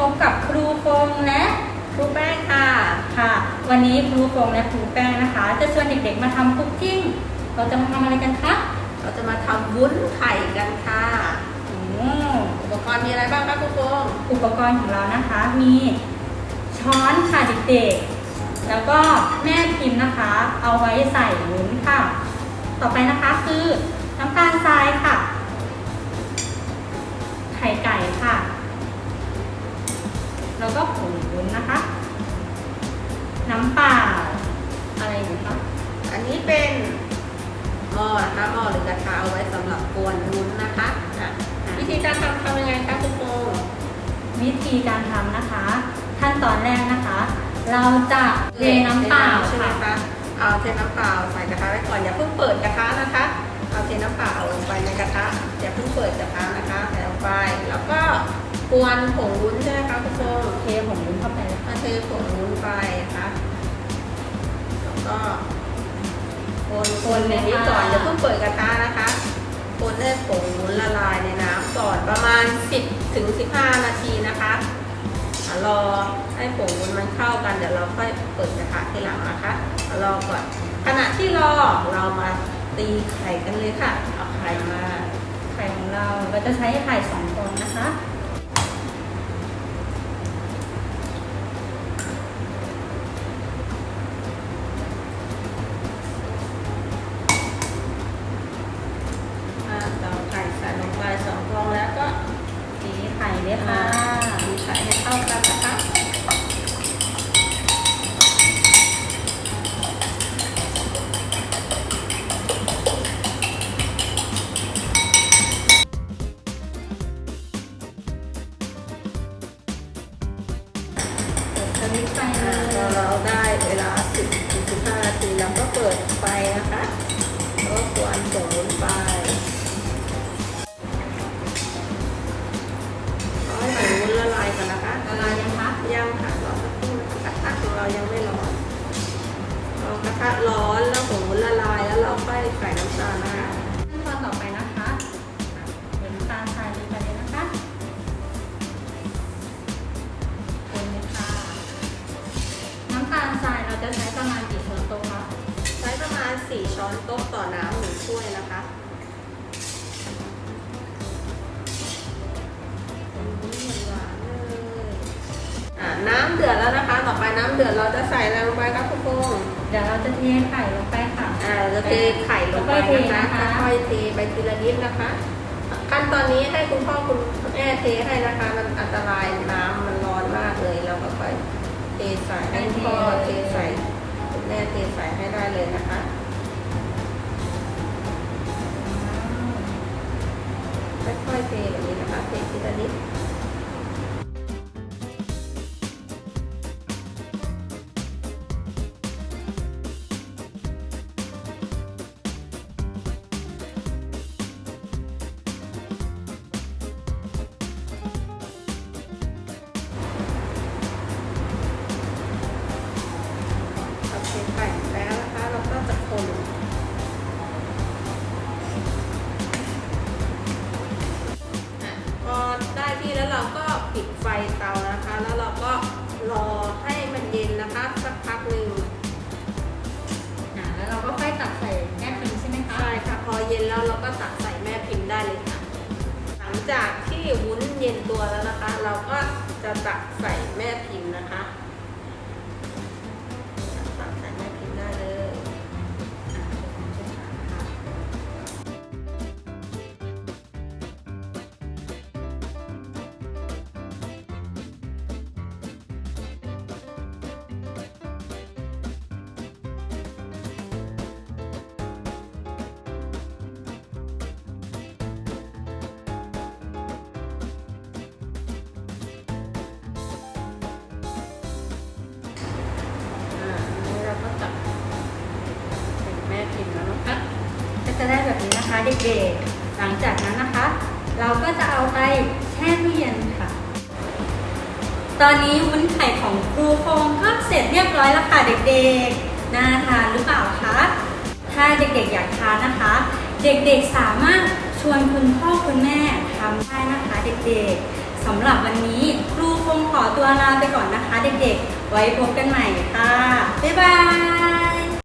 พบกับครูฟงและครูแป้งค่ะค่ะ วันนี้ครูฟงและครูแป้งนะคะ จะชวนเด็กๆมาทำคุกกิ้งเราจะมาทำอะไรกันคะเราจะมาทำวุ้นไข่กันค่ะอุปกรณ์มีอะไรบ้างคะครูฟงอุปกรณ์ของเรานะคะ มีช้อนค่ะเด็กๆ แล้วก็แม่พิมพ์นะคะ เอาไว้ใส่วุ้นค่ะ ต่อไปนะคะคือน้ำตาลทรายค่ะ ไข่ไก่ค่ะ แล้วก็ผงวุ้นนะคะ น้ำเปล่าอะไรอย่างนี้คะอันนี้เป็นหม้อนะคะหม้อหรือกระทะเอาไว้สำหรับกวนวุ้นนะคะอะวิธีการทำทำยังไงคะคุณโฟงวิธีการทำนะคะ ขั้นตอนแรกนะคะ เราจะเทน้ำเปล่าใช่ไหมค่ะคะเอาเทน้ำเปล่าใส่กระทะไว้ก่อนอย่าเพิ่งเปิดกระทะนะคะ เอาเทน้ำเปล่าลงไปในกระทะอย่าเพิ่งเปิดกระทะนะคะใส่ลงไปแล้วก็ กวนผงวุ้นใช่ไหมคะคุณโฟงเทผงวุ้นเข้าไปเลยค่ะมาเทผงวุ้นไปนะคะแล้วก็คนคนในนี้ก่อนอย่าเพิ่งเปิดกระทะนะคะ คนให้ผงวุ้นละลายในน้ำก่อนประมาณ 10ถึง15 นาทีนะคะอะรอให้ผงวุ้นมันเข้ากันเดี๋ยวเราค่อยเปิดกระทะทีหลังนะคะอะรอก่อนขณะที่รอเรามาตีไข่กันเลยค่ะ เอาไข่มา ไข่ของเราเราจะใช้ไข่สองฟองนะคะอะเราไข่ใส่ ลงไปสองฟองแล้วก็ตีไข่เลยค่ะตีไข่ให้เข้ากันนะคะสวิตช์ไฟเลอ่ายพอเราได้เวลา 10ถึง15 นาทีเราก็เปิดไฟนะคะ ยังไม่ร้อนรอกระทะร้อนแล้วผงวุ้นละลายแล้วเราค่อยใส่น้ำตาลนะคะขั้นตอนต่อไปนะคะเทน้ำตาลทรายลงไปเลยนะคะคนเลยค่ะน้ำตาลทรายเราจะใช้ประมาณกี่ช้อนโต๊ะคะใช้ประมาณ 4 ช้อนโต๊ะต่อน้ำ ดือดเราจะใส่อะไรลงไปครับคุณพงษ์เดี๋ยวเราจะเทไข่ลงไปค่ะ อ่าเราจะเทไข่ลงไปนะคะค่อยๆเทไปทีละนิดนะคะ ขั้นตอนนี้ให้คุณพ่อคุณแม่เทให้นะคะ มันอันตรายน้ำมันร้อนมากเลยเราก็ค่อยเทใส่ให้คุณพ่อเทใส่คุณแม่เทใส่ให้ได้เลยนะคะค่อยๆเทแบบนี้นะคะเททีละนิด ที่แล้วเราก็ปิดไฟเตานะคะ แล้วเราก็รอให้มันเย็นนะคะ สักพักหนึ่งอ่าแล้วเราก็ค่อยตักใส่แม่พิมพ์ใช่ไหมคะใช่ค่ะพอเย็นแล้วเราก็ตักใส่แม่พิมพ์ได้เลยค่ะ หลังจากที่วุ้นเย็นตัวแล้วนะคะ เราก็จะตักใส่แม่พิมพ์นะคะ จะได้แบบนี้นะคะเด็กๆ หลังจากนั้นนะคะ เราก็จะเอาไปแช่ตู้เย็นค่ะ ตอนนี้วุ้นไข่ของครูโฟงก็เสร็จเรียบร้อยแล้วค่ะเด็กๆ น่าทานหรือเปล่าคะ ถ้าเด็กๆอยากทานนะคะ เด็กๆสามารถชวนคุณพ่อคุณแม่ทำได้นะคะเด็กๆสำหรับวันนี้ครูคงขอตัวลาไปก่อนนะคะเด็กๆ ไว้พบกันใหม่ค่ะ บ๊ายบาย